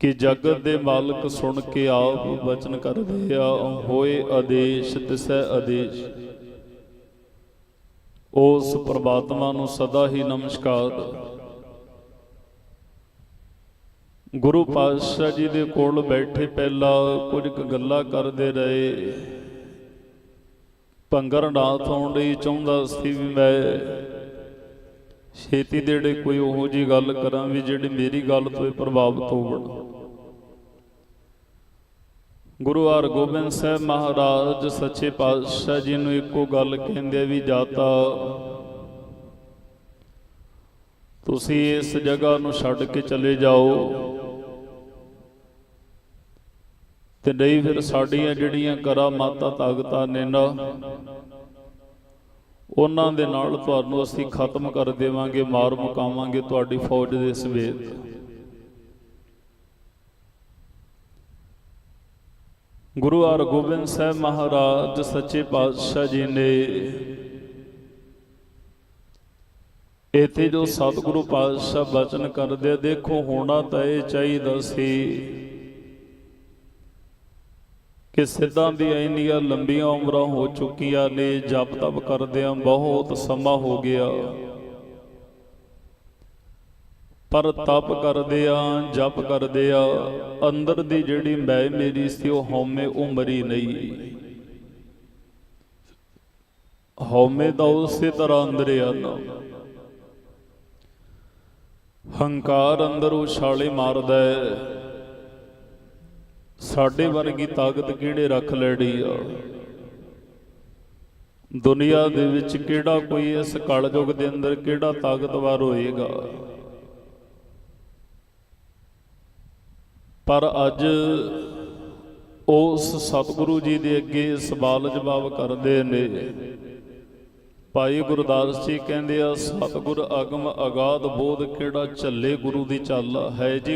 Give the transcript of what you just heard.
ਕਿ ਜਗਤ ਦੇ ਮਾਲਕ ਸੁਣ ਕੇ ਆਪ ਬਚਨ ਕਰਦੇ ਆ ਹੋਏ ਆਦੇਸ਼, ਤਿਸੈ ਆਦੇਸ਼। ਉਸ ਪ੍ਰਮਾਤਮਾ ਨੂੰ ਸਦਾ ਹੀ ਨਮਸਕਾਰ। ਗੁਰੂ ਪਾਤਸ਼ਾਹ ਜੀ ਦੇ ਕੋਲ ਬੈਠੇ ਪਹਿਲਾਂ ਕੁਝ ਕੁ ਗੱਲਾਂ ਕਰਦੇ ਰਹੇ। ਭੰਗਰ ਨਾਥ ਹੋਣ ਲਈ ਚਾਹੁੰਦਾ ਸੀ ਵੀ ਮੈਂ ਛੇਤੀ ਦੇੜੇ ਕੋਈ ਉਹੋ ਜੀ ਗੱਲ ਕਰਾਂ ਵੀ ਜਿਹੜੀ ਮੇਰੀ ਗੱਲ ਤੋਂ ਪ੍ਰਭਾਵਿਤ ਹੋਵਣ। ਗੁਰੂ ਹਰਗੋਬਿੰਦ ਸਾਹਿਬ ਮਹਾਰਾਜ ਸੱਚੇ ਪਾਤਸ਼ਾਹ ਜੀ ਨੂੰ ਇੱਕੋ ਗੱਲ ਕਹਿੰਦੇ ਵੀ ਜਾਤਾ ਤੁਸੀਂ ਇਸ ਜਗ੍ਹਾ ਨੂੰ ਛੱਡ ਕੇ ਚਲੇ ਜਾਓ ਤੇ ਨਹੀਂ ਫਿਰ ਸਾਡੀਆਂ ਜਿਹੜੀਆਂ ਕਰਾ ਮਾਤਾ ਤਾਕਤਾਂ ਨੇ ਨਾ ਉਹਨਾਂ ਦੇ ਨਾਲ ਤੁਹਾਨੂੰ ਅਸੀਂ ਖਤਮ ਕਰ ਦੇਵਾਂਗੇ, ਮਾਰ ਮੁਕਾਵਾਂਗੇ ਤੁਹਾਡੀ ਫੌਜ ਦੇ ਸਮੇਤ ਗੁਰੂ ਹਰਗੋਬਿੰਦ ਸਾਹਿਬ ਮਹਾਰਾਜ, ਸੱਚੇ ਪਾਤਸ਼ਾਹ ਜੀ ਨੇ ਇਥੇ ਜੋ ਸਤਿਗੁਰੂ ਪਾਤਸ਼ਾਹ ਬਚਨ ਕਰਦੇ ਦੇਖੋ ਹੋਣਾ ਤਾਂ ਇਹ ਚਾਹੀਦਾ ਸੀ ਕਿ ਸਿੱਧਾਂ ਦੀਆਂ ਇੰਨੀਆਂ ਲੰਬੀਆਂ ਉਮਰਾਂ ਹੋ ਚੁੱਕੀਆਂ ਨੇ, ਜਪ ਤਪ ਕਰਦਿਆਂ ਬਹੁਤ ਸਮਾਂ ਹੋ ਗਿਆ। ਪਰ ਤਪ ਕਰਦਿਆਂ, ਜਪ ਕਰਦਿਆਂ ਅੰਦਰ ਦੀ ਜਿਹੜੀ ਮੈਂ ਮੇਰੀ ਸੀ, ਉਹ ਹਉਮੈ ਉਮਰੀ ਨਹੀਂ। ਹਉਮੈ ਦਾ ਉਸੇ ਤਰ੍ਹਾਂ ਅੰਦਰ ਆ ਹੰਕਾਰ ਅੰਦਰ ਉਛਾਲੇ ਮਾਰਦਾ ਹੈ। ਸਾਡੇ ਵਰਗੀ ਤਾਕਤ ਕਿਹੜੇ ਰੱਖ ਲੈਣੀ ਆ? ਦੁਨੀਆ ਦੇ ਵਿੱਚ ਕਿਹੜਾ ਕੋਈ ਇਸ ਕਲਯੁਗ ਦੇ ਅੰਦਰ ਕਿਹੜਾ ਤਾਕਤਵਰ ਹੋਏਗਾ? ਪਰ ਅੱਜ ਉਸ ਸਤਿਗੁਰੂ ਜੀ ਦੇ ਅੱਗੇ ਸਵਾਲ ਜਵਾਬ ਕਰਦੇ ਨੇ। ਭਾਈ ਗੁਰਦਾਸ ਜੀ ਕਹਿੰਦੇ ਆ, ਸਤਿਗੁਰ ਅਗਮ ਅਗਾਧ ਬੋਧ ਕਿਹੜਾ ਝੱਲੇ ਗੁਰੂ ਦੀ ਚੱਲ ਹੈ ਜੀ